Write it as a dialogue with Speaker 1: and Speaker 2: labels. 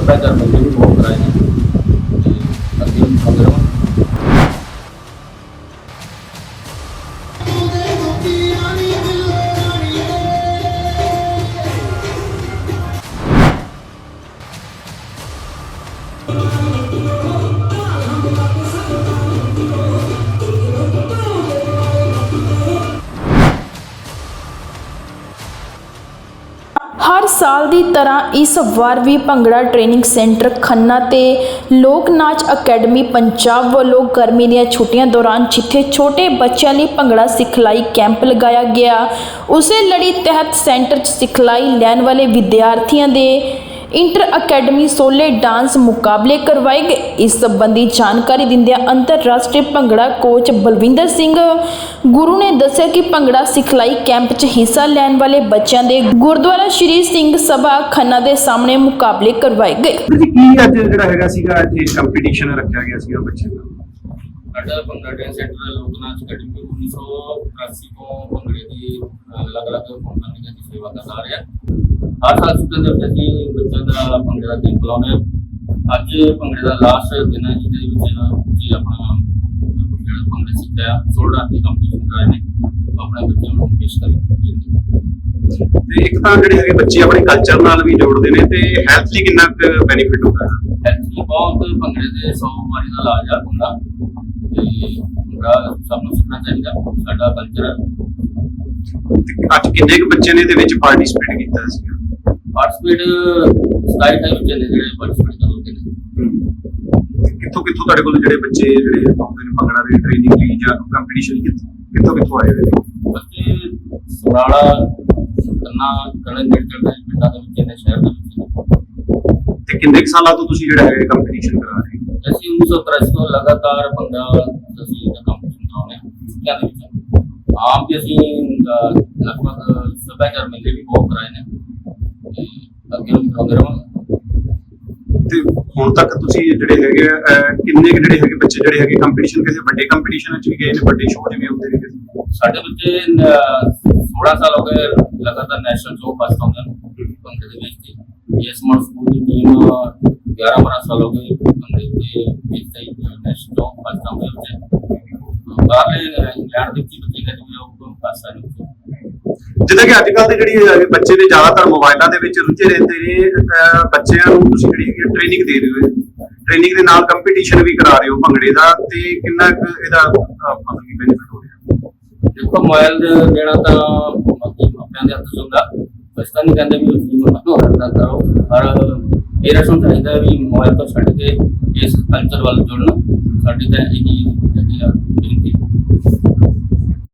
Speaker 1: ਅਹ ਸੱਭਿਆਚਾਰ ਮੇਲੇ ਵੀ ਬਹੁਤ ਕਰਾਏ ਨੇ। ਤੇ ਅੱਗੇ ਵੀ ਕਰਾਉਂਦੇ ਰਹਾਂਗੇ
Speaker 2: ਹਰ ਸਾਲ ਦੀ ਤਰ੍ਹਾਂ ਇਸ ਵਾਰ ਵੀ ਭੰਗੜਾ ਟ੍ਰੇਨਿੰਗ ਸੈਂਟਰ ਖੰਨਾ ਤੇ ਲੋਕ ਨਾਚ ਅਕੈਡਮੀ ਪੰਜਾਬ ਵੱਲੋਂ ਗਰਮੀ ਦੀਆਂ ਛੁੱਟੀਆਂ ਦੌਰਾਨ ਜਿੱਥੇ ਛੋਟੇ ਬੱਚਿਆਂ ਲਈ ਭੰਗੜਾ ਸਿਖਲਾਈ ਕੈਂਪ ਲਗਾਇਆ ਗਿਆ, ਉਸੇ ਲੜੀ ਤਹਿਤ ਸੈਂਟਰ 'ਚ ਸਿਖਲਾਈ ਲੈਣ ਵਾਲੇ ਵਿਦਿਆਰਥੀਆਂ ਦੇ ਇੰਟਰ ਅਕੈਡਮੀ ਸੋਲੇ ਡਾਂਸ ਮੁਕਾਬਲੇ ਕਰਵਾਏ ਗਏ। ਇਸ ਸੰਬੰਧੀ ਜਾਣਕਾਰੀ ਦਿੰਦਿਆਂ ਅੰਤਰਰਾਸ਼ਟਰੀ ਭੰਗੜਾ ਕੋਚ ਬਲਵਿੰਦਰ ਸਿੰਘ ਗੁਰੂ ਨੇ ਦੱਸਿਆ ਕਿ ਭੰਗੜਾ ਸਿਖਲਾਈ ਕੈਂਪ 'ਚ ਹਿੱਸਾ ਲੈਣ ਵਾਲੇ ਬੱਚਿਆਂ ਦੇ ਗੁਰਦੁਆਰਾ ਸ਼੍ਰੀ ਸਿੰਘ ਸਭਾ ਖੰਨਾ ਦੇ ਸਾਹਮਣੇ ਮੁਕਾਬਲੇ ਕਰਵਾਏ ਗਏ।
Speaker 3: ਕੀ ਅੱਜ ਜਿਹੜਾ ਹੈਗਾ ਸੀਗਾ ਇੱਥੇ ਕੰਪੀਟੀਸ਼ਨ ਰੱਖਿਆ ਗਿਆ ਸੀਗਾ ਬੱਚਿਆਂ ਦਾ?
Speaker 1: ਸਾਡਾ ਭੰਗੜਾ ਡੈਂਸ ਸੈਂਟਰ ਲੋਕ ਨਾਚ ਅਕੈਡਮੀ 1981 ਤੋਂ ਭੰਗੜੇ ਦੀ ਅਲੱਗ-ਅਲੱਗ ਕੰਪਨੀਆਂ ਦੀ ਸੇਵਾ ਕਰ ਆ ਰਿਹਾ। ਹਰ ਸਾਲ ਵਿੱਚ ਅਸੀਂ ਬੱਚਿਆਂ ਦਾ ਭੰਗੜੇ ਦਾ ਕੈਂਪ ਲਾਉਂਦੇ ਅੱਜ ਭੰਗੜੇ ਦਾ ਲਾਸਟ ਦਿਨ ਹੈ ਜਿਹਦੇ ਵਿੱਚ ਜੀ ਆਪਣਾ ਜਿਹੜਾ ਭੰਗੜੇ ਸਿੱਖਿਆ ਸੋਲਡਾ ਦੀ ਕੰਪੀਟੀਸ਼ਨ ਕਰਾਏ ਨੇ। ਆਪਣੇ ਬੱਚਿਆਂ ਨੂੰ ਪੇਸ਼ ਕਰੀ
Speaker 3: ਤੇ ਇੱਕ ਤਾਂ ਜਿਹੜੇ ਹੈਗੇ ਬੱਚੇ ਆਪਣੇ ਕਲਚਰ ਨਾਲ ਵੀ ਜੋੜਦੇ ਨੇ ਤੇ ਹੈਲਥ ਲਈ ਕਿੰਨਾ ਬੈਨੀਫਿਟ ਹੁੰਦਾ ਹੈ?
Speaker 1: ਐਕਚੁਅਲੀ ਬਹੁਤ ਭੰਗੜੇ ਦੇ 100 ਵਾਰੀ ਦਾ ਇਲਾਜ ਆ ਭੰਗੜਾ ਤੇ ਭੰਗੜਾ ਸਭ ਨੂੰ ਸਿੱਖਣਾ ਚਾਹੀਦਾ ਸਾਡਾ ਕਲਚਰ ਹੈ।
Speaker 3: ਅੱਜ ਕਿੰਨੇ ਕੁ ਬੱਚੇ ਨੇ ਇਹਦੇ ਵਿੱਚ ਪਾਰਟਿਸਿਪੇਟ ਕੀਤਾ ਸੀਗਾ
Speaker 1: ਪਾਰਟਿਸਪੇਟ 27 ਟਾਈਮ ਬੱਚੇ ਨੇ ਜਿਹੜੇ ਪਾਰਟਿਸਪੇਟ ਕਰਦੇ ਨੇ।
Speaker 3: ਕਿੱਥੋਂ ਕਿੱਥੋਂ ਤੁਹਾਡੇ ਕੋਲ ਜਿਹੜੇ ਬੱਚੇ ਜਿਹੜੇ ਆਉਂਦੇ ਨੇ ਭੰਗੜਾ ਦੀ ਟ੍ਰੇਨਿੰਗ ਲਈ ਜਾਂ ਕੰਪੀਟੀਸ਼ਨ ਕਿੱਥੋਂ ਕਿੱਥੋਂ ਆਏ ਹੋਏ ਨੇ?
Speaker 1: ਬੱਚੇ ਸਮਰਾਲਾ ਕੰਨਾ ਕਣੇ ਨੇੜੇ ਦੇ ਪਿੰਡਾਂ ਦੇ ਵਿੱਚ ਨੇ ਸ਼ਹਿਰ ਦੇ ਨੇ।
Speaker 3: ਤੇ ਕਿੰਨੇ ਸਾਲਾਂ ਤੋਂ ਤੁਸੀਂ ਜਿਹੜਾ ਹੈਗਾ ਕੰਪੀਟੀਸ਼ਨ ਕਰਾ ਰਹੇ ਹੋ?
Speaker 1: ਅਸੀਂ 1983 ਤੋਂ ਲਗਾਤਾਰ ਭੰਗੜਾ ਅਸੀਂ ਇਹਦਾ ਕੰਪੀਟੀਸ਼ਨ ਕਰਾਉਂਦੇ ਹਾਂ ਛੁੱਟੀਆਂ ਦੇ ਵਿੱਚ। ਆਮ ਵੀ ਅਸੀਂ ਲਗਭਗ ਸੱਭਿਆਚਾਰ ਮੇਲੇ ਵੀ ਬਹੁਤ ਕਰਾਏ ਨੇ। ਅੱਗੇ ਵੀ ਕਰਾਉਂਦੇ ਰਹਾਂਗੇ
Speaker 3: ਹੁਣ ਤੱਕ ਤੁਸੀਂ ਜਿਹੜੇ ਹੈਗੇ ਆ, ਅਹ, ਕਿੰਨੇ ਕੁ ਜਿਹੜੇ ਹੈਗੇ ਬੱਚੇ ਜਿਹੜੇ ਹੈਗੇ ਕੰਪੀਟੀਸ਼ਨ ਕਿਸੇ ਵੱਡੇ ਕੰਪੀਟੀਸ਼ਨ ਵਿੱਚ ਵੀ ਗਏ ਨੇ ਵੱਡੇ ਸ਼ੋਅ 'ਚ ਵੀ ਹੁੰਦੇ ਨੇ? ਕਿਸੇ
Speaker 1: ਸਾਡੇ ਬੱਚੇ ਅਹ, 16 ਸਾਲ ਹੋ ਗਏ ਲਗਾਤਾਰ ਨੈਸ਼ਨਲ ਸ਼ੋਅ ਫਸਟ ਆਉਂਦੇ ਨੇ ਭੰਗੜੇ ਦੇ ਵਿੱਚ ਤੇ ਇਸ ਮਨ ਸਕੂਲ ਦੀ ਟੀਮ 11 12 ਸਾਲ ਹੋ ਗਏ ਭੰਗੜੇ ਦੇ ਵਿੱਚ ਤੇ ਨੈਸ਼ਨਲ ਸ਼ੋਅ
Speaker 3: ਜਿੱਦਾਂ ਕਿ ਅੱਜ ਕੱਲ ਦੇ ਜਿਹੜੀ ਬੱਚੇ ਨੇ ਜ਼ਿਆਦਾਤਰ ਮੋਬਾਈਲਾਂ ਦੇ ਵਿੱਚ ਰੁੱਝੇ ਰਹਿੰਦੇ ਨੇ ਬੱਚਿਆਂ ਨੂੰ ਤੁਸੀਂ ਜਿਹੜੀ ਟ੍ਰੇਨਿੰਗ ਦੇ ਰਹੇ ਹੋ। ਟ੍ਰੇਨਿੰਗ ਦੇ ਨਾਲ ਕੰਪੀਟੀਸ਼ਨ ਵੀ ਕਰਾ ਰਹੇ ਹੋ ਭੰਗੜੇ ਦਾ ਤੇ ਕਿੰਨਾ ਇਹਦਾ ਮਤਲਬ ਕਿ ਬੈਨੀਫਿਟ ਹੋ ਰਿਹਾ?
Speaker 1: ਦੇਖੋ ਮੋਬਾਈਲ ਦੇਣਾ ਤਾਂ ਬਾਕੀ ਮਾਪਿਆਂ ਦੇ ਹੱਥ 'ਚ ਹੁੰਦਾ। ਤਾਂ ਨਹੀਂ ਕਹਿੰਦੇ ਵੀ ਤੁਸੀਂ ਮਨੋਂ ਹਟਦਾ ਕਰੋ। ਪਰ ਪੇਰੈਂਟਸ ਨੂੰ ਚਾਹੀਦਾ ਵੀ ਮੋਬਾਈਲ ਤੋਂ ਛੱਡ ਕੇ ਇਸ ਕਲਚਰ ਵੱਲ ਜੁੜਨ। ਸਾਡੀ ਤਾਂ ਇਹੀ ਜਿਹੜੀ ਆ ਬੇਨਤੀ।